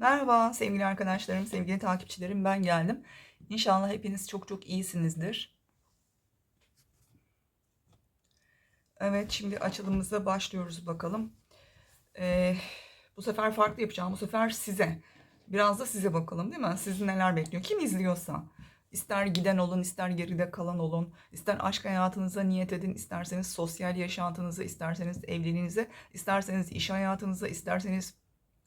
Merhaba sevgili arkadaşlarım, sevgili takipçilerim ben geldim. İnşallah hepiniz çok çok iyisinizdir. Evet şimdi açılımımıza başlıyoruz bakalım. Ee, bu sefer farklı yapacağım. Bu sefer size. Biraz da size bakalım değil mi? Sizi neler bekliyor? Kim izliyorsa. İster giden olun, ister geride kalan olun, ister aşk hayatınıza niyet edin, isterseniz sosyal yaşantınıza, isterseniz evliliğinize, isterseniz iş hayatınıza, isterseniz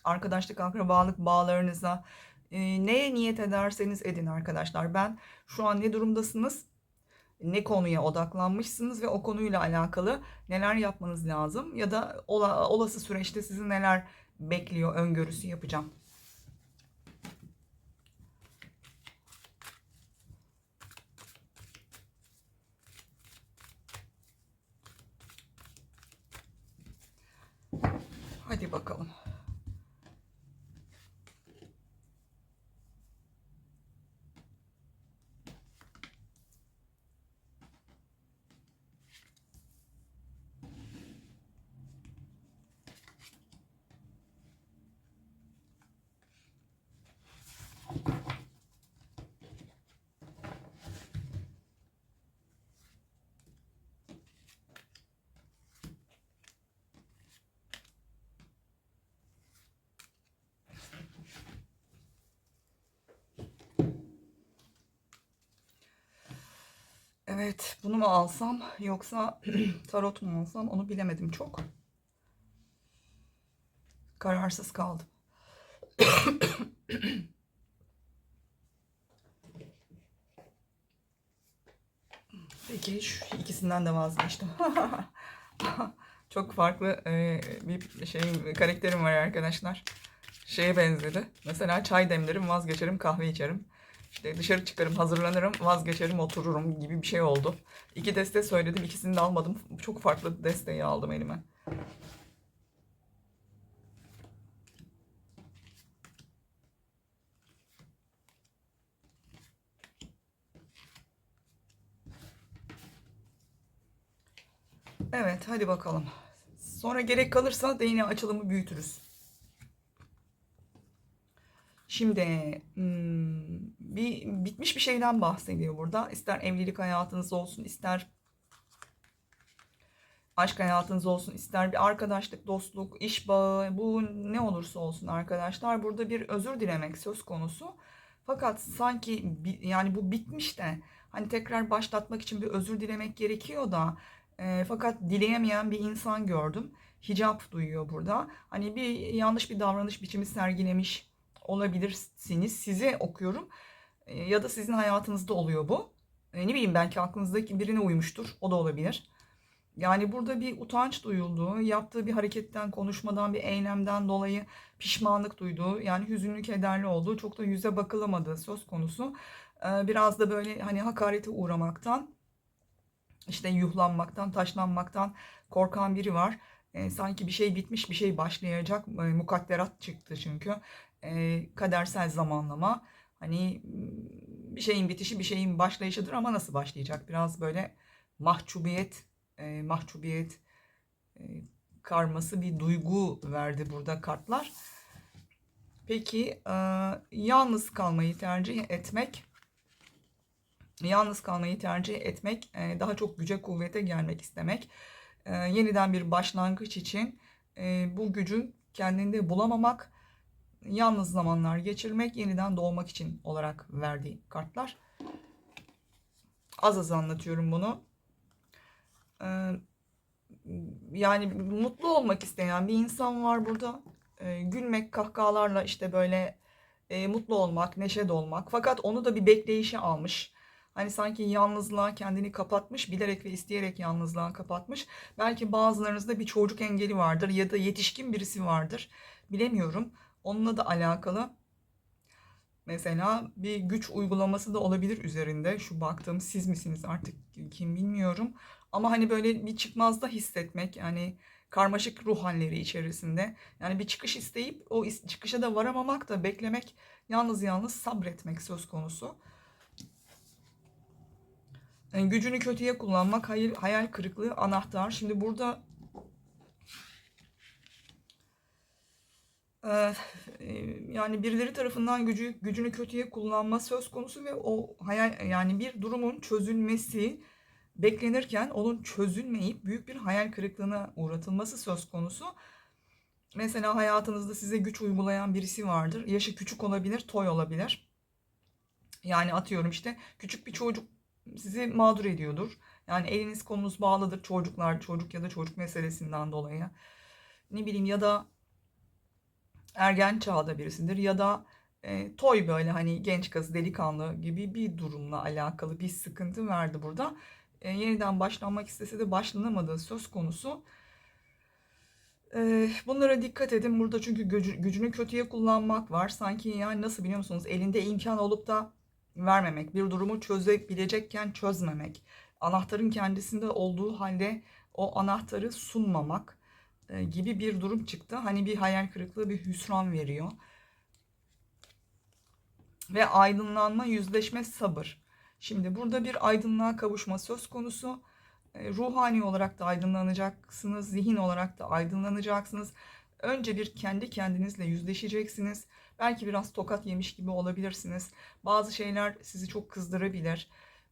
arkadaşlık, akrabalık bağlarınıza e, neye niyet ederseniz edin arkadaşlar. Ben şu an ne durumdasınız? Ne konuya odaklanmışsınız ve o konuyla alakalı neler yapmanız lazım ya da ola, olası süreçte sizi neler bekliyor öngörüsü yapacağım. Hadi bakalım. Evet, bunu mu alsam yoksa tarot mu alsam onu bilemedim çok. Kararsız kaldım. Peki şu ikisinden de vazgeçtim. Çok farklı e, bir şey karakterim var arkadaşlar. Şeye benzedi. Mesela çay demlerim, vazgeçerim, kahve içerim. Dışarı çıkarım, hazırlanırım, vazgeçerim, otururum gibi bir şey oldu. İki deste söyledim, ikisini de almadım. Çok farklı desteği aldım elime. Evet, hadi bakalım. Sonra gerek kalırsa da yine açılımı büyütürüz. Şimdi hmm, bir bitmiş bir şeyden bahsediyor burada. İster evlilik hayatınız olsun, ister aşk hayatınız olsun, ister bir arkadaşlık, dostluk, iş bağı, bu ne olursa olsun arkadaşlar. Burada bir özür dilemek söz konusu. Fakat sanki yani bu bitmiş de hani tekrar başlatmak için bir özür dilemek gerekiyor da e, fakat dileyemeyen bir insan gördüm. Hicap duyuyor burada. Hani bir yanlış bir davranış biçimi sergilemiş olabilirsiniz. Size okuyorum. E, ya da sizin hayatınızda oluyor bu. E, ne bileyim belki aklınızdaki birine uymuştur. O da olabilir. Yani burada bir utanç duyulduğu, yaptığı bir hareketten, konuşmadan, bir eylemden dolayı pişmanlık duyduğu, yani hüzünlü, kederli olduğu, çok da yüze bakılamadığı söz konusu. E, biraz da böyle hani hakarete uğramaktan, işte yuhlanmaktan, taşlanmaktan korkan biri var. E, sanki bir şey bitmiş, bir şey başlayacak. E, mukadderat çıktı çünkü. E, kadersel zamanlama. Hani bir şeyin bitişi, bir şeyin başlayışıdır ama nasıl başlayacak? Biraz böyle mahcubiyet, e, mahcubiyet e, karması bir duygu verdi burada kartlar. Peki e, yalnız kalmayı tercih etmek yalnız kalmayı tercih etmek, e, daha çok güce kuvvete gelmek istemek, e, yeniden bir başlangıç için e, bu gücün kendinde bulamamak, yalnız zamanlar geçirmek, yeniden doğmak için olarak verdiği kartlar. Az az anlatıyorum bunu. Yani mutlu olmak isteyen bir insan var burada. Gülmek, kahkahalarla işte böyle mutlu olmak, neşe dolmak. Fakat onu da bir bekleyişe almış Hani sanki yalnızlığa kendini kapatmış, bilerek ve isteyerek yalnızlığa kapatmış. Belki bazılarınızda bir çocuk engeli vardır ya da yetişkin birisi vardır. Bilemiyorum. Onunla da alakalı mesela bir güç uygulaması da olabilir üzerinde. Şu baktığım siz misiniz artık kim bilmiyorum. Ama hani böyle bir çıkmazda hissetmek yani karmaşık ruh halleri içerisinde. Yani bir çıkış isteyip o çıkışa da varamamak da beklemek, yalnız yalnız sabretmek söz konusu. Yani gücünü kötüye kullanmak, hayal, hayal kırıklığı anahtar. Şimdi burada Eee, yani birileri tarafından gücü gücünü kötüye kullanma söz konusu ve o hayal yani bir durumun çözülmesi beklenirken onun çözülmeyip büyük bir hayal kırıklığına uğratılması söz konusu. Mesela hayatınızda size güç uygulayan birisi vardır. Yaşı küçük olabilir, toy olabilir. Yani atıyorum işte küçük bir çocuk sizi mağdur ediyordur. Yani eliniz kolunuz bağlıdır çocuklar, çocuk ya da çocuk meselesinden dolayı. Ne bileyim ya da ergen çağda birisidir ya da e, toy böyle hani genç kız delikanlı gibi bir durumla alakalı bir sıkıntı verdi burada. E, yeniden başlanmak istese de başlanamadığı söz konusu. E, bunlara dikkat edin burada çünkü gücü, gücünü kötüye kullanmak var. Sanki yani nasıl biliyor musunuz elinde imkan olup da vermemek, bir durumu çözebilecekken çözmemek, anahtarın kendisinde olduğu halde o anahtarı sunmamak gibi bir durum çıktı. Hani bir hayal kırıklığı, bir hüsran veriyor. Ve aydınlanma, yüzleşme, sabır. Şimdi burada bir aydınlığa kavuşma söz konusu. E, Ruhani olarak da aydınlanacaksınız, zihin olarak da aydınlanacaksınız. Önce bir kendi kendinizle yüzleşeceksiniz. Belki biraz tokat yemiş gibi olabilirsiniz. Bazı şeyler sizi çok kızdırabilir.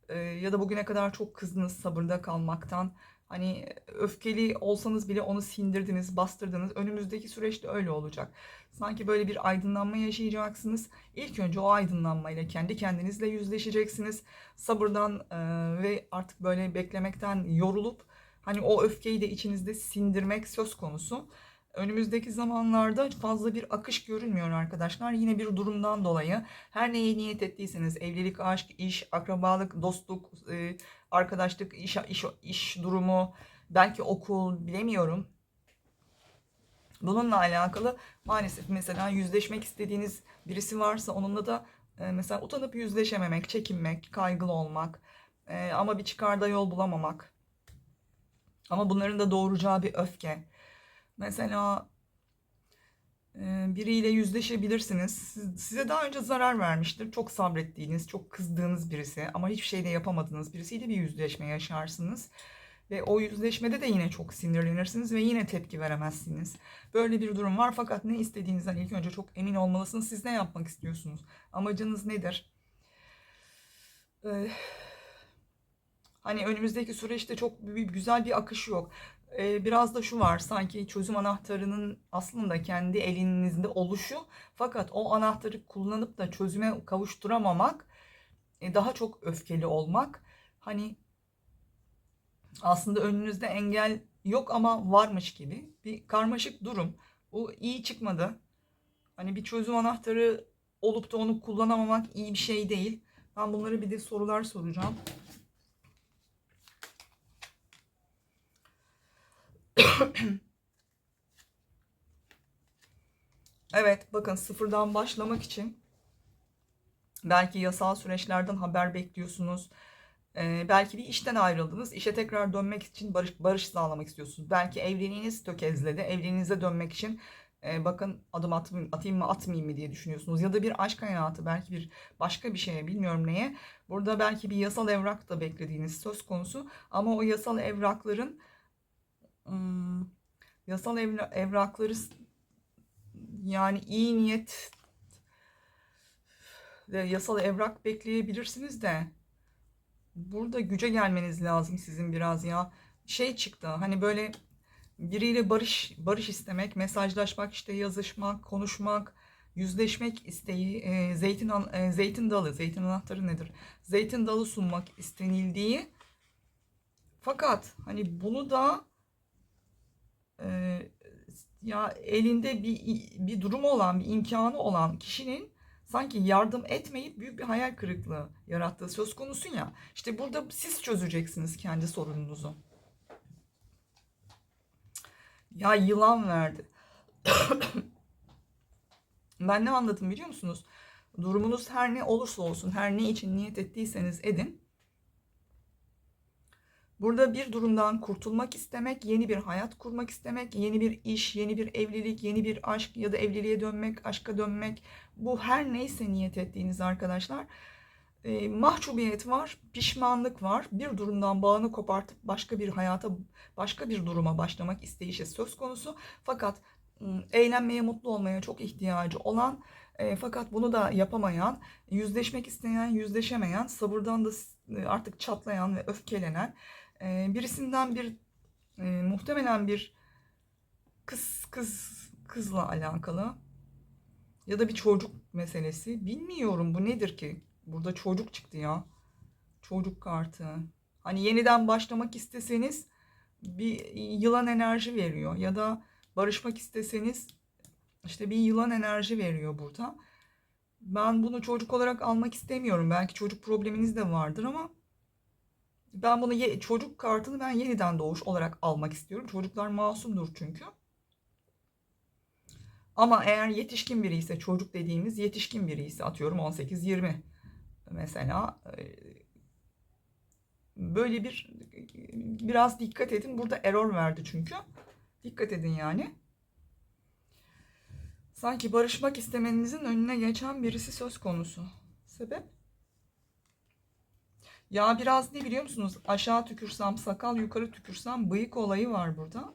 E, ya da bugüne kadar çok kızdınız sabırda kalmaktan. Hani öfkeli olsanız bile onu sindirdiniz, bastırdınız. Önümüzdeki süreçte öyle olacak. Sanki böyle bir aydınlanma yaşayacaksınız. İlk önce o aydınlanmayla kendi kendinizle yüzleşeceksiniz. Sabırdan e, ve artık böyle beklemekten yorulup hani o öfkeyi de içinizde sindirmek söz konusu. Önümüzdeki zamanlarda fazla bir akış görünmüyor arkadaşlar. Yine bir durumdan dolayı her neye niyet ettiyseniz evlilik, aşk, iş, akrabalık, dostluk, e, arkadaşlık, iş, iş, iş durumu, belki okul bilemiyorum. Bununla alakalı maalesef mesela yüzleşmek istediğiniz birisi varsa onunla da e, mesela utanıp yüzleşememek, çekinmek, kaygılı olmak e, ama bir çıkarda yol bulamamak. Ama bunların da doğuracağı bir öfke. Mesela e, biriyle yüzleşebilirsiniz. Siz- Size daha önce zarar vermiştir. Çok sabrettiğiniz, çok kızdığınız birisi ama hiçbir şey de yapamadığınız birisiyle bir yüzleşme yaşarsınız. Ve o yüzleşmede de yine çok sinirlenirsiniz ve yine tepki veremezsiniz. Böyle bir durum var fakat ne istediğinizden ilk önce çok emin olmalısınız. Siz ne yapmak istiyorsunuz? Amacınız nedir? Ee, hani önümüzdeki süreçte çok bir, güzel bir akış yok. Ee, biraz da şu var sanki çözüm anahtarının aslında kendi elinizde oluşu fakat o anahtarı kullanıp da çözüme kavuşturamamak e, daha çok öfkeli olmak hani aslında önünüzde engel yok ama varmış gibi bir karmaşık durum. Bu iyi çıkmadı. Hani bir çözüm anahtarı olup da onu kullanamamak iyi bir şey değil. Ben bunları bir de sorular soracağım. Evet, bakın sıfırdan başlamak için belki yasal süreçlerden haber bekliyorsunuz. Ee, belki bir işten ayrıldınız. İşe tekrar dönmek için barış, barış sağlamak istiyorsunuz. Belki evliliğiniz tökezledi. Evliliğinize dönmek için e, bakın adım atmayayım, atayım mı atmayayım mı diye düşünüyorsunuz. Ya da bir aşk hayatı belki bir başka bir şeye bilmiyorum neye. Burada belki bir yasal evrak da beklediğiniz söz konusu. Ama o yasal evrakların hmm, yasal evra- evrakları yani iyi niyet ve yasal evrak bekleyebilirsiniz de burada güce gelmeniz lazım sizin biraz ya. Şey çıktı hani böyle biriyle barış barış istemek, mesajlaşmak, işte yazışmak, konuşmak, yüzleşmek isteği, e, zeytin e, zeytin dalı, zeytin anahtarı nedir? Zeytin dalı sunmak istenildiği fakat hani bunu da ya elinde bir bir durumu olan, bir imkanı olan kişinin sanki yardım etmeyip büyük bir hayal kırıklığı yarattığı söz konusu ya. İşte burada siz çözeceksiniz kendi sorununuzu. Ya yılan verdi. Ben ne anladım biliyor musunuz? Durumunuz her ne olursa olsun, her ne için niyet ettiyseniz edin. Burada bir durumdan kurtulmak istemek, yeni bir hayat kurmak istemek, yeni bir iş, yeni bir evlilik, yeni bir aşk ya da evliliğe dönmek, aşka dönmek. Bu her neyse niyet ettiğiniz arkadaşlar. E, mahcubiyet var, pişmanlık var. Bir durumdan bağını kopartıp başka bir hayata, başka bir duruma başlamak isteyişi söz konusu. Fakat eğlenmeye, mutlu olmaya çok ihtiyacı olan e, fakat bunu da yapamayan, yüzleşmek isteyen, yüzleşemeyen, sabırdan da e, artık çatlayan ve öfkelenen e, birisinden bir e, muhtemelen bir kız kız kızla alakalı ya da bir çocuk meselesi. Bilmiyorum bu nedir ki? Burada çocuk çıktı ya. Çocuk kartı. Hani yeniden başlamak isteseniz bir yılan enerji veriyor ya da barışmak isteseniz işte bir yılan enerji veriyor burada. Ben bunu çocuk olarak almak istemiyorum. Belki çocuk probleminiz de vardır ama ben bunu ye- çocuk kartını ben yeniden doğuş olarak almak istiyorum. Çocuklar masumdur çünkü. Ama eğer yetişkin biri ise çocuk dediğimiz yetişkin biri ise atıyorum 18-20 mesela e, böyle bir biraz dikkat edin. Burada error verdi çünkü. Dikkat edin yani. Sanki barışmak istemenizin önüne geçen birisi söz konusu. Sebep? Ya biraz ne biliyor musunuz? Aşağı tükürsem sakal, yukarı tükürsem bıyık olayı var burada.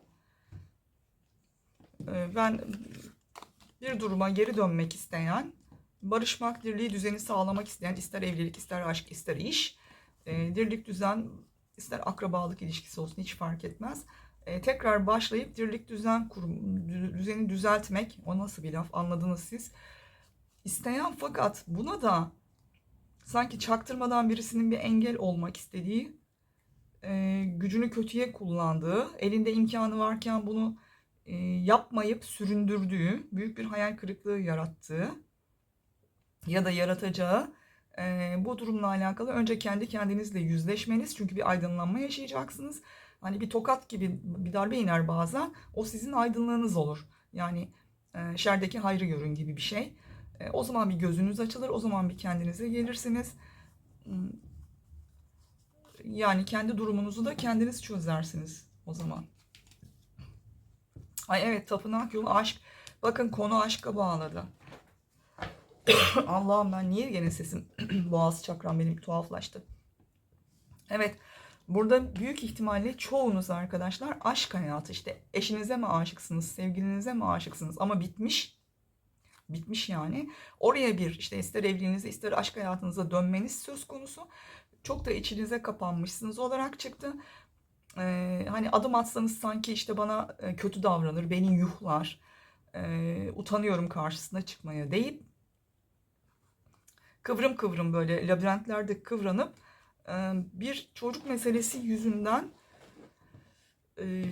Ee, Ben bir duruma geri dönmek isteyen, barışmak, dirliği, düzeni sağlamak isteyen, ister evlilik, ister aşk, ister iş, e, dirlik, düzen, ister akrabalık ilişkisi olsun hiç fark etmez. E, tekrar başlayıp dirlik, düzen düzeni düzeltmek, o nasıl bir laf anladınız siz. İsteyen fakat buna da sanki çaktırmadan birisinin bir engel olmak istediği, e, gücünü kötüye kullandığı, elinde imkanı varken bunu e, yapmayıp süründürdüğü, büyük bir hayal kırıklığı yarattığı ya da yaratacağı e, bu durumla alakalı önce kendi kendinizle yüzleşmeniz çünkü bir aydınlanma yaşayacaksınız. Hani bir tokat gibi bir darbe iner bazen o sizin aydınlığınız olur. Yani e, şerdeki hayrı görün gibi bir şey. E, o zaman bir gözünüz açılır, o zaman bir kendinize gelirsiniz. Hmm, Yani kendi durumunuzu da kendiniz çözersiniz o zaman. Ay evet tapınak yolu aşk. Bakın konu aşka bağladı. Allah'ım ben niye gene sesim boğaz çakram benim tuhaflaştı. Evet burada büyük ihtimalle çoğunuz arkadaşlar aşk hayatı işte eşinize mi aşıksınız sevgilinize mi aşıksınız ama bitmiş. Bitmiş yani. Oraya bir işte ister evliliğinize ister aşk hayatınıza dönmeniz söz konusu. Çok da içinize kapanmışsınız olarak çıktı. Ee, hani adım atsanız sanki işte bana e, kötü davranır, beni yuhlar, e, utanıyorum karşısına çıkmaya deyip kıvrım kıvrım böyle labirentlerde kıvranıp e, bir çocuk meselesi yüzünden e,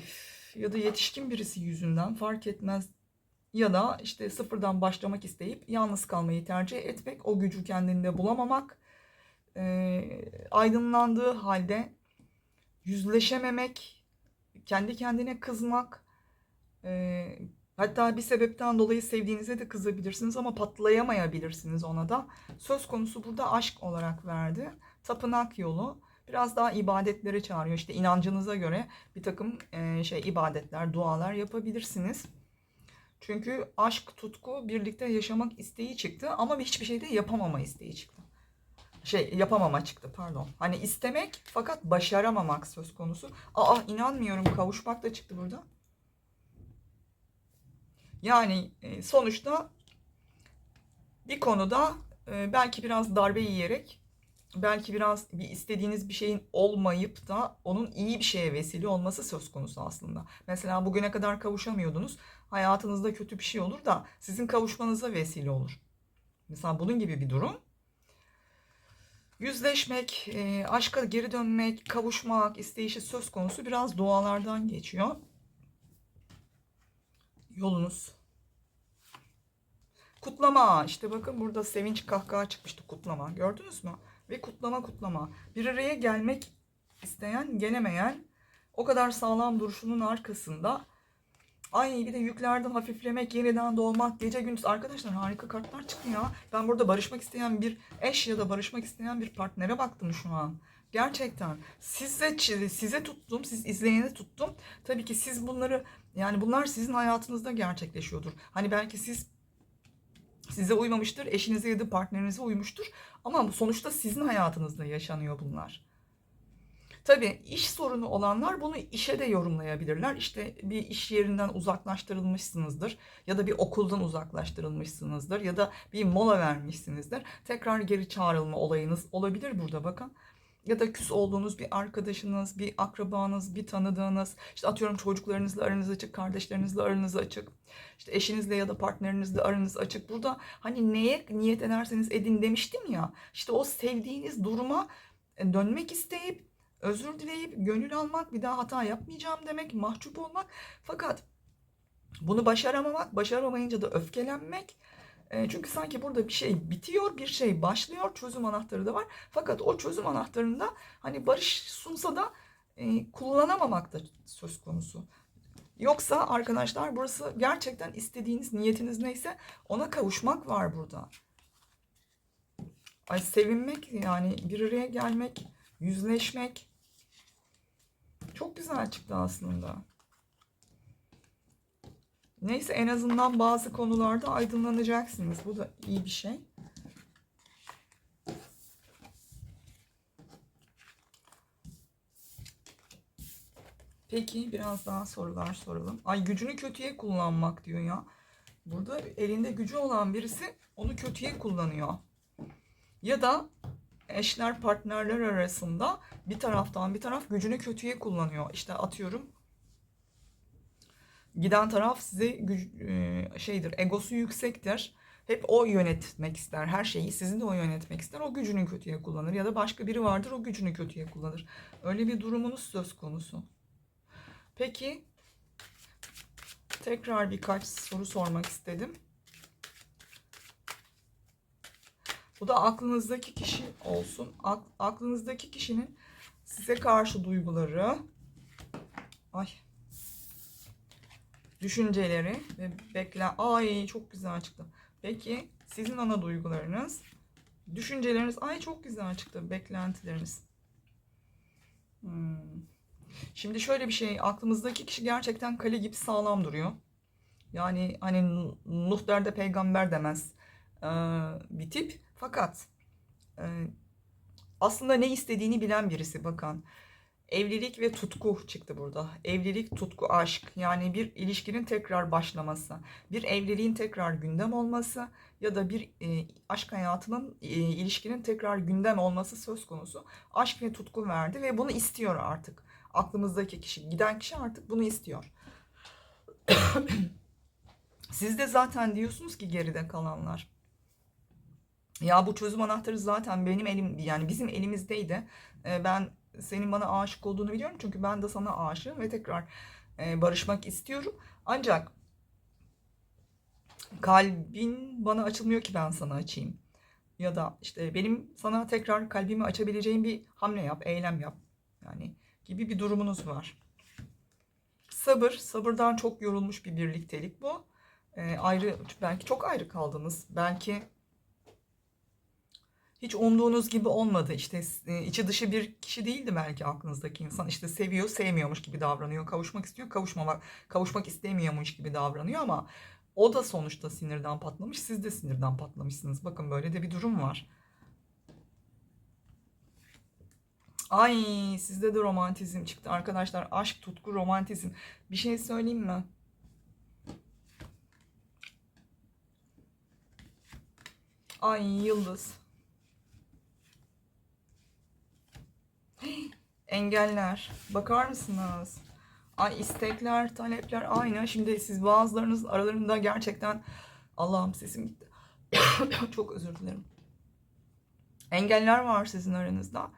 ya da yetişkin birisi yüzünden fark etmez ya da işte sıfırdan başlamak isteyip yalnız kalmayı tercih etmek, o gücü kendinde bulamamak, e, aydınlandığı halde yüzleşememek, kendi kendine kızmak, e, hatta bir sebepten dolayı sevdiğinize de kızabilirsiniz ama patlayamayabilirsiniz ona da. Söz konusu burada aşk olarak verdi. Tapınak yolu biraz daha ibadetlere çağırıyor. İşte inancınıza göre bir takım e, şey ibadetler, dualar yapabilirsiniz. Çünkü aşk, tutku, birlikte yaşamak isteği çıktı ama hiçbir şeyde yapamama isteği çıktı şey yapamama çıktı pardon. Hani istemek fakat başaramamak söz konusu. Aa inanmıyorum kavuşmak da çıktı burada. Yani e, sonuçta bir konuda e, belki biraz darbe yiyerek belki biraz bir istediğiniz bir şeyin olmayıp da onun iyi bir şeye vesile olması söz konusu aslında. Mesela bugüne kadar kavuşamıyordunuz. Hayatınızda kötü bir şey olur da sizin kavuşmanıza vesile olur. Mesela bunun gibi bir durum. Yüzleşmek, e, aşka geri dönmek, kavuşmak isteyişi söz konusu biraz dualardan geçiyor. Yolunuz. Kutlama. işte bakın burada sevinç kahkaha çıkmıştı kutlama. Gördünüz mü? Ve kutlama kutlama. Bir araya gelmek isteyen, gelemeyen o kadar sağlam duruşunun arkasında Ay bir de yüklerden hafiflemek, yeniden doğmak, gece gündüz. Arkadaşlar harika kartlar çıktı ya. Ben burada barışmak isteyen bir eş ya da barışmak isteyen bir partnere baktım şu an. Gerçekten. Size size tuttum, siz izleyene tuttum. Tabii ki siz bunları yani bunlar sizin hayatınızda gerçekleşiyordur. Hani belki siz size uymamıştır, eşinize ya da partnerinize uymuştur. Ama sonuçta sizin hayatınızda yaşanıyor bunlar. Tabii iş sorunu olanlar bunu işe de yorumlayabilirler. İşte bir iş yerinden uzaklaştırılmışsınızdır ya da bir okuldan uzaklaştırılmışsınızdır ya da bir mola vermişsinizdir. Tekrar geri çağrılma olayınız olabilir burada bakın. Ya da küs olduğunuz bir arkadaşınız, bir akrabanız, bir tanıdığınız, işte atıyorum çocuklarınızla aranız açık, kardeşlerinizle aranız açık, işte eşinizle ya da partnerinizle aranız açık. Burada hani neye niyet ederseniz edin demiştim ya, işte o sevdiğiniz duruma e, dönmek isteyip özür dileyip gönül almak, bir daha hata yapmayacağım demek, mahcup olmak. Fakat bunu başaramamak, başaramayınca da öfkelenmek. E, çünkü sanki burada bir şey bitiyor, bir şey başlıyor. Çözüm anahtarı da var. Fakat o çözüm anahtarında hani barış sunsa da e, kullanamamak da söz konusu. Yoksa arkadaşlar burası gerçekten istediğiniz niyetiniz neyse ona kavuşmak var burada. Ay sevinmek yani bir araya gelmek, yüzleşmek çok güzel çıktı aslında. Neyse en azından bazı konularda aydınlanacaksınız. Bu da iyi bir şey. Peki biraz daha sorular soralım. Ay gücünü kötüye kullanmak diyor ya. Burada elinde gücü olan birisi onu kötüye kullanıyor. Ya da eşler partnerler arasında bir taraftan bir taraf gücünü kötüye kullanıyor. İşte atıyorum giden taraf size güç, e, şeydir egosu yüksektir. Hep o yönetmek ister. Her şeyi sizin de o yönetmek ister. O gücünü kötüye kullanır. Ya da başka biri vardır o gücünü kötüye kullanır. Öyle bir durumunuz söz konusu. Peki tekrar birkaç soru sormak istedim. Bu da aklınızdaki kişi olsun. Aklınızdaki kişinin size karşı duyguları, ay, düşünceleri ve bekle, ay çok güzel çıktı. Peki sizin ana duygularınız, düşünceleriniz, ay çok güzel çıktı. Beklentileriniz. Hmm. Şimdi şöyle bir şey, aklımızdaki kişi gerçekten kale gibi sağlam duruyor. Yani hani Nuh der de peygamber demez ee, bir tip. Fakat e, aslında ne istediğini bilen birisi bakın. Evlilik ve tutku çıktı burada. Evlilik, tutku, aşk. Yani bir ilişkinin tekrar başlaması. Bir evliliğin tekrar gündem olması ya da bir e, aşk hayatının, e, ilişkinin tekrar gündem olması söz konusu. Aşk ve tutku verdi ve bunu istiyor artık. Aklımızdaki kişi, giden kişi artık bunu istiyor. Siz de zaten diyorsunuz ki geride kalanlar. Ya bu çözüm anahtarı zaten benim elim yani bizim elimizdeydi. Ee, ben senin bana aşık olduğunu biliyorum çünkü ben de sana aşığım ve tekrar e, barışmak istiyorum. Ancak kalbin bana açılmıyor ki ben sana açayım. Ya da işte benim sana tekrar kalbimi açabileceğim bir hamle yap, eylem yap. Yani gibi bir durumunuz var. Sabır, sabırdan çok yorulmuş bir birliktelik bu. E, ayrı, belki çok ayrı kaldınız. Belki hiç umduğunuz gibi olmadı. İşte e, içi dışı bir kişi değildi belki aklınızdaki insan. İşte seviyor, sevmiyormuş gibi davranıyor. Kavuşmak istiyor, kavuşmamak, kavuşmak istemiyormuş gibi davranıyor ama o da sonuçta sinirden patlamış. Siz de sinirden patlamışsınız. Bakın böyle de bir durum var. Ay sizde de romantizm çıktı arkadaşlar. Aşk, tutku, romantizm. Bir şey söyleyeyim mi? Ay yıldız. Engeller. Bakar mısınız? Ay istekler, talepler aynı. Şimdi siz bazılarınız aralarında gerçekten Allah'ım sesim gitti. Çok özür dilerim. Engeller var sizin aranızda.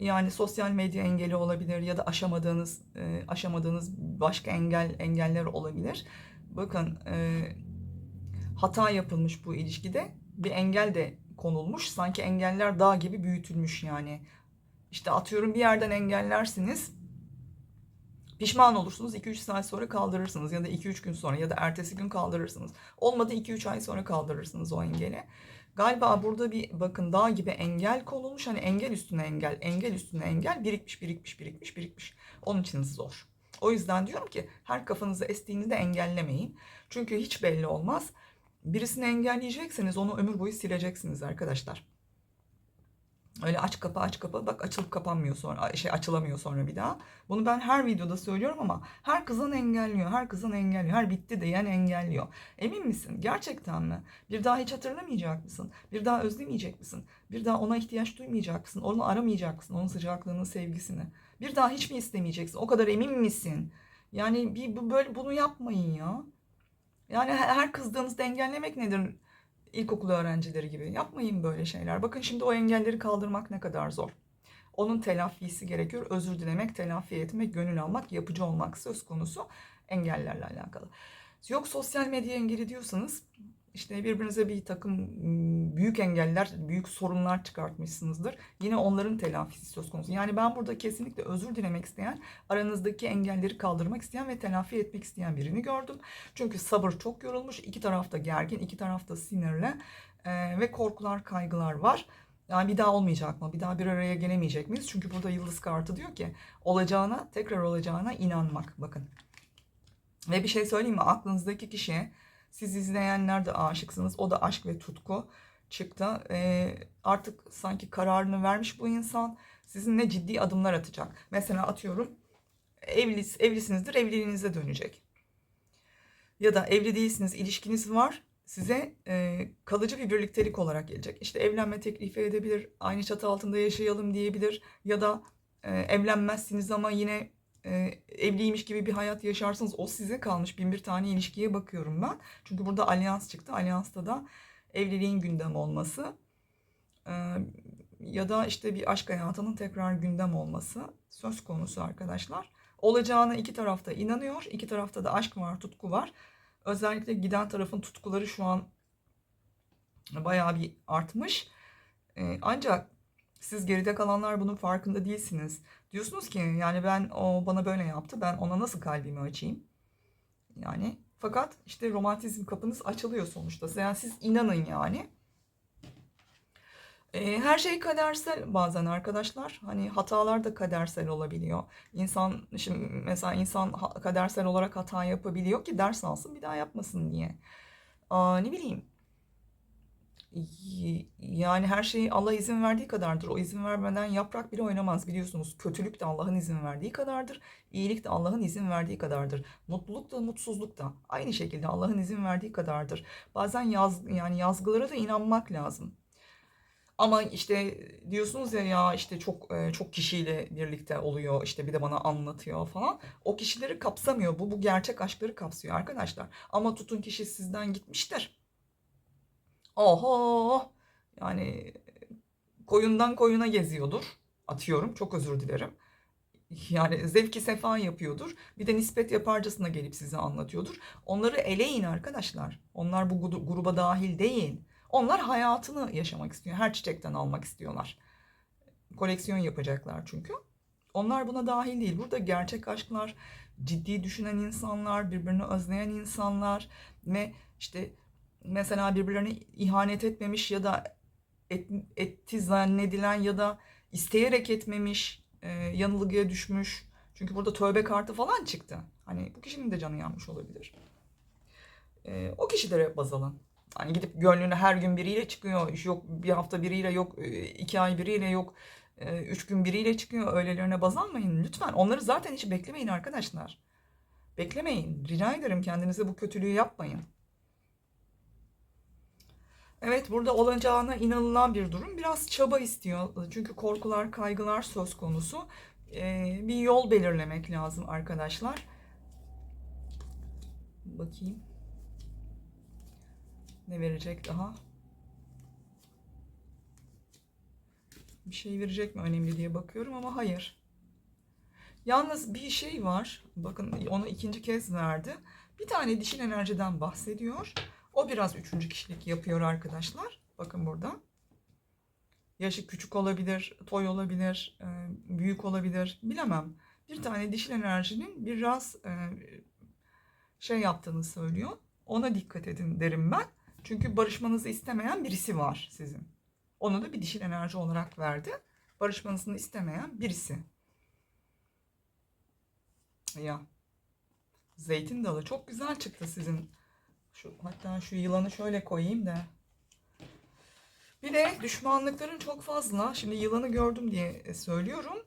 Yani sosyal medya engeli olabilir ya da aşamadığınız e, aşamadığınız başka engel engeller olabilir. Bakın e, hata yapılmış bu ilişkide. Bir engel de konulmuş. Sanki engeller dağ gibi büyütülmüş yani. İşte atıyorum bir yerden engellersiniz. Pişman olursunuz 2-3 saat sonra kaldırırsınız ya da 2-3 gün sonra ya da ertesi gün kaldırırsınız. Olmadı 2-3 ay sonra kaldırırsınız o engeli. Galiba burada bir bakın dağ gibi engel konulmuş. Hani engel üstüne engel, engel üstüne engel birikmiş, birikmiş, birikmiş, birikmiş. Onun için zor. O yüzden diyorum ki her kafanızı estiğinizde engellemeyin. Çünkü hiç belli olmaz. Birisini engelleyecekseniz onu ömür boyu sileceksiniz arkadaşlar. Öyle aç kapa aç kapa bak açılıp kapanmıyor sonra şey açılamıyor sonra bir daha. Bunu ben her videoda söylüyorum ama her kızan engelliyor. Her kızan engelliyor. Her bitti diyen engelliyor. Emin misin? Gerçekten mi? Bir daha hiç hatırlamayacak mısın? Bir daha özlemeyecek misin? Bir daha ona ihtiyaç duymayacak mısın? Onu aramayacak mısın? Onun sıcaklığını, sevgisini. Bir daha hiç mi istemeyeceksin? O kadar emin misin? Yani bir bu- böyle bunu yapmayın ya. Yani her kızdığınızda engellemek nedir? İlkokul öğrencileri gibi. Yapmayın böyle şeyler. Bakın şimdi o engelleri kaldırmak ne kadar zor. Onun telafisi gerekiyor. Özür dilemek, telafi etmek, gönül almak, yapıcı olmak söz konusu engellerle alakalı. Yok sosyal medya engeli diyorsanız işte birbirinize bir takım m, büyük engeller, büyük sorunlar çıkartmışsınızdır. Yine onların telafisi söz konusu. Yani ben burada kesinlikle özür dilemek isteyen, aranızdaki engelleri kaldırmak isteyen ve telafi etmek isteyen birini gördüm. Çünkü sabır çok yorulmuş, iki tarafta gergin, iki tarafta sinirli ve korkular, kaygılar var. Yani bir daha olmayacak mı? Bir daha bir araya gelemeyecek miyiz? Çünkü burada yıldız kartı diyor ki olacağına, tekrar olacağına inanmak. Bakın. Ve bir şey söyleyeyim mi? Aklınızdaki kişiye siz izleyenler de aşıksınız. O da aşk ve tutku çıktı. Ee, artık sanki kararını vermiş bu insan. Sizinle ciddi adımlar atacak. Mesela atıyorum evlis, evlisinizdir evliliğinize dönecek. Ya da evli değilsiniz ilişkiniz var. Size e, kalıcı bir birliktelik olarak gelecek. İşte evlenme teklifi edebilir. Aynı çatı altında yaşayalım diyebilir. Ya da e, evlenmezsiniz ama yine e, evliymiş gibi bir hayat yaşarsınız. O size kalmış bin bir tane ilişkiye bakıyorum ben. Çünkü burada alyans çıktı. Alyansta da evliliğin gündem olması e, ya da işte bir aşk hayatının tekrar gündem olması söz konusu arkadaşlar. Olacağına iki tarafta inanıyor. iki tarafta da aşk var, tutku var. Özellikle giden tarafın tutkuları şu an bayağı bir artmış. E, ancak siz geride kalanlar bunun farkında değilsiniz. Diyorsunuz ki yani ben o bana böyle yaptı. Ben ona nasıl kalbimi açayım? Yani fakat işte romantizm kapınız açılıyor sonuçta. Yani siz inanın yani. E, her şey kadersel bazen arkadaşlar. Hani hatalar da kadersel olabiliyor. İnsan şimdi mesela insan kadersel olarak hata yapabiliyor ki ders alsın bir daha yapmasın diye. Aa, ne bileyim. Yani her şeyi Allah izin verdiği kadardır. O izin vermeden yaprak bile oynamaz biliyorsunuz. Kötülük de Allah'ın izin verdiği kadardır. İyilik de Allah'ın izin verdiği kadardır. Mutluluk da mutsuzluk da aynı şekilde Allah'ın izin verdiği kadardır. Bazen yaz yani yazgılara da inanmak lazım. Ama işte diyorsunuz ya ya işte çok e, çok kişiyle birlikte oluyor işte bir de bana anlatıyor falan. O kişileri kapsamıyor. Bu bu gerçek aşkları kapsıyor arkadaşlar. Ama tutun kişi sizden gitmiştir. Oho! Yani koyundan koyuna geziyordur. Atıyorum. Çok özür dilerim. Yani zevki sefa yapıyordur. Bir de nispet yaparcasına gelip size anlatıyordur. Onları eleyin arkadaşlar. Onlar bu gru- gruba dahil değil. Onlar hayatını yaşamak istiyor. Her çiçekten almak istiyorlar. Koleksiyon yapacaklar çünkü. Onlar buna dahil değil. Burada gerçek aşklar, ciddi düşünen insanlar, birbirini özleyen insanlar ve işte mesela birbirlerine ihanet etmemiş ya da et, etti zannedilen ya da isteyerek etmemiş, e, yanılgıya düşmüş. Çünkü burada tövbe kartı falan çıktı. Hani bu kişinin de canı yanmış olabilir. E, o kişilere baz alın. Hani gidip gönlüne her gün biriyle çıkıyor. Yok bir hafta biriyle, yok e, iki ay biriyle, yok e, üç gün biriyle çıkıyor. Öylelerine baz almayın lütfen. Onları zaten hiç beklemeyin arkadaşlar. Beklemeyin. Rica ederim kendinize bu kötülüğü yapmayın. Evet burada olacağına inanılan bir durum. Biraz çaba istiyor. Çünkü korkular, kaygılar söz konusu. Ee, bir yol belirlemek lazım arkadaşlar. Bakayım. Ne verecek daha? Bir şey verecek mi önemli diye bakıyorum ama hayır. Yalnız bir şey var. Bakın onu ikinci kez verdi. Bir tane dişil enerjiden bahsediyor. O biraz üçüncü kişilik yapıyor arkadaşlar. Bakın burada. Yaşı küçük olabilir, toy olabilir, e, büyük olabilir. Bilemem. Bir tane dişil enerjinin biraz e, şey yaptığını söylüyor. Ona dikkat edin derim ben. Çünkü barışmanızı istemeyen birisi var sizin. Onu da bir dişil enerji olarak verdi. Barışmanızı istemeyen birisi. Ya. Zeytin dalı çok güzel çıktı sizin. Şu hatta şu yılanı şöyle koyayım da. Bir de düşmanlıkların çok fazla. Şimdi yılanı gördüm diye söylüyorum.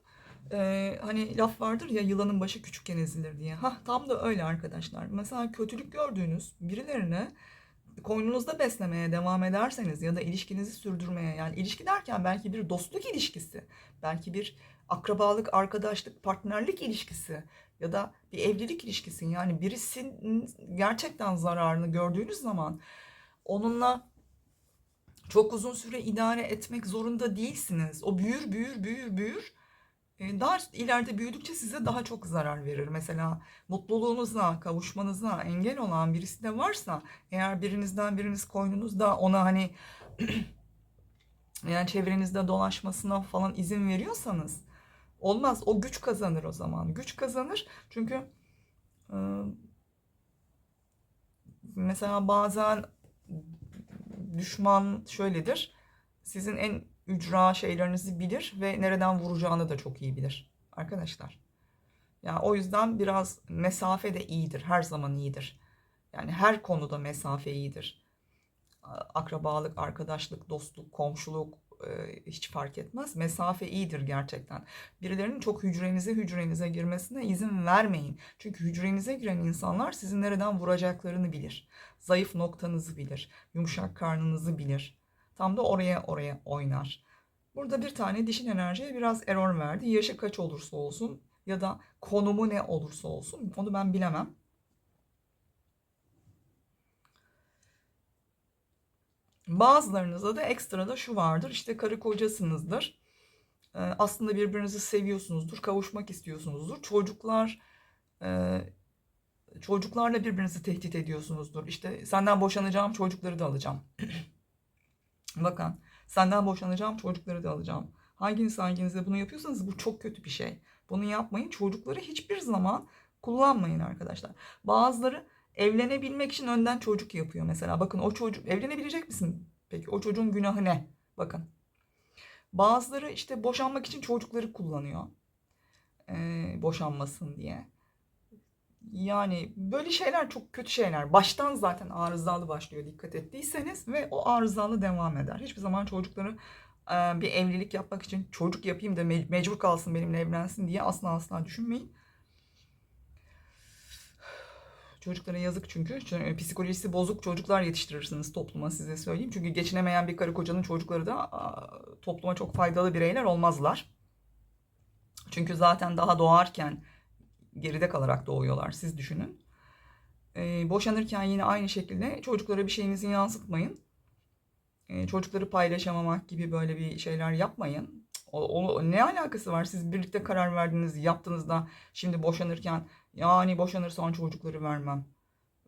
Ee, hani laf vardır ya yılanın başı küçükken ezilir diye. Hah tam da öyle arkadaşlar. Mesela kötülük gördüğünüz birilerini koynunuzda beslemeye devam ederseniz ya da ilişkinizi sürdürmeye yani ilişki derken belki bir dostluk ilişkisi, belki bir akrabalık, arkadaşlık, partnerlik ilişkisi ya da bir evlilik ilişkisi yani birisinin gerçekten zararını gördüğünüz zaman onunla çok uzun süre idare etmek zorunda değilsiniz. O büyür, büyür, büyür, büyür. E, Daha ileride büyüdükçe size daha çok zarar verir. Mesela mutluluğunuza, kavuşmanıza engel olan birisi de varsa, eğer birinizden biriniz koynunuzda ona hani yani çevrenizde dolaşmasına falan izin veriyorsanız olmaz. O güç kazanır o zaman. Güç kazanır çünkü e, mesela bazen düşman şöyledir. Sizin en ücra şeylerinizi bilir ve nereden vuracağını da çok iyi bilir arkadaşlar. Yani o yüzden biraz mesafe de iyidir. Her zaman iyidir. Yani her konuda mesafe iyidir. Akrabalık, arkadaşlık, dostluk, komşuluk e, hiç fark etmez. Mesafe iyidir gerçekten. Birilerinin çok hücrenize hücrenize girmesine izin vermeyin. Çünkü hücrenize giren insanlar sizin nereden vuracaklarını bilir. Zayıf noktanızı bilir. Yumuşak karnınızı bilir. Tam da oraya oraya oynar. Burada bir tane dişin enerjiye biraz error verdi. Yaşı kaç olursa olsun ya da konumu ne olursa olsun onu ben bilemem. Bazılarınızda da ekstra da şu vardır. İşte karı kocasınızdır. Ee, aslında birbirinizi seviyorsunuzdur, kavuşmak istiyorsunuzdur. Çocuklar e, çocuklarla birbirinizi tehdit ediyorsunuzdur. İşte senden boşanacağım, çocukları da alacağım. Bakın, senden boşanacağım, çocukları da alacağım. Hanginiz hanginize bunu yapıyorsanız bu çok kötü bir şey. Bunu yapmayın. Çocukları hiçbir zaman kullanmayın arkadaşlar. Bazıları evlenebilmek için önden çocuk yapıyor mesela. Bakın o çocuk evlenebilecek misin? Peki o çocuğun günahı ne? Bakın. Bazıları işte boşanmak için çocukları kullanıyor. Ee, boşanmasın diye. Yani böyle şeyler çok kötü şeyler. Baştan zaten arızalı başlıyor dikkat ettiyseniz ve o arızalı devam eder. Hiçbir zaman çocukları e, bir evlilik yapmak için çocuk yapayım da me- mecbur kalsın benimle evlensin diye asla asla düşünmeyin. Çocuklara yazık çünkü. Çünkü psikolojisi bozuk çocuklar yetiştirirsiniz topluma size söyleyeyim. Çünkü geçinemeyen bir karı kocanın çocukları da topluma çok faydalı bireyler olmazlar. Çünkü zaten daha doğarken geride kalarak doğuyorlar. Siz düşünün. Ee, boşanırken yine aynı şekilde çocuklara bir şeyinizi yansıtmayın. Ee, çocukları paylaşamamak gibi böyle bir şeyler yapmayın. O, o- ne alakası var? Siz birlikte karar verdiniz, yaptığınızda şimdi boşanırken yani boşanırsan çocukları vermem.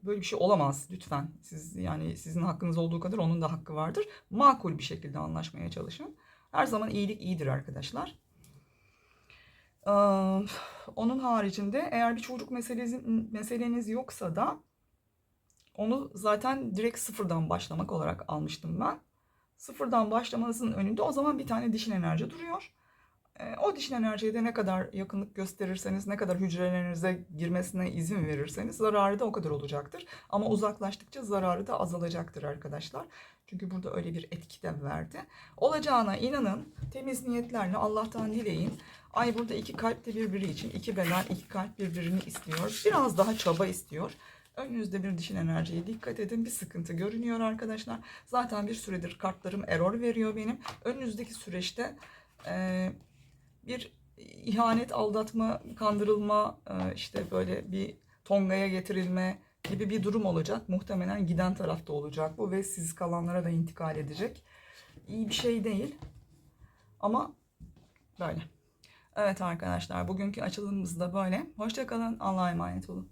Böyle bir şey olamaz lütfen. Siz yani sizin hakkınız olduğu kadar onun da hakkı vardır. Makul bir şekilde anlaşmaya çalışın. Her zaman iyilik iyidir arkadaşlar. Onun haricinde eğer bir çocuk meseleniz, meseleniz yoksa da onu zaten direkt sıfırdan başlamak olarak almıştım ben. Sıfırdan başlamanızın önünde o zaman bir tane dişin enerji duruyor. Ee, o dişin enerjiye de ne kadar yakınlık gösterirseniz, ne kadar hücrelerinize girmesine izin verirseniz zararı da o kadar olacaktır. Ama uzaklaştıkça zararı da azalacaktır arkadaşlar. Çünkü burada öyle bir etki de verdi. Olacağına inanın, temiz niyetlerle Allah'tan dileyin. Ay burada iki kalp de birbiri için, iki beden, iki kalp birbirini istiyor. Biraz daha çaba istiyor. Önünüzde bir dişin enerjiye dikkat edin. Bir sıkıntı görünüyor arkadaşlar. Zaten bir süredir kartlarım error veriyor benim. Önünüzdeki süreçte bir ihanet, aldatma, kandırılma, e, işte böyle bir tongaya getirilme gibi bir durum olacak. Muhtemelen giden tarafta olacak bu ve siz kalanlara da intikal edecek. İyi bir şey değil. Ama böyle. Evet arkadaşlar bugünkü açılımımız da böyle. Hoşçakalın. Allah'a emanet olun.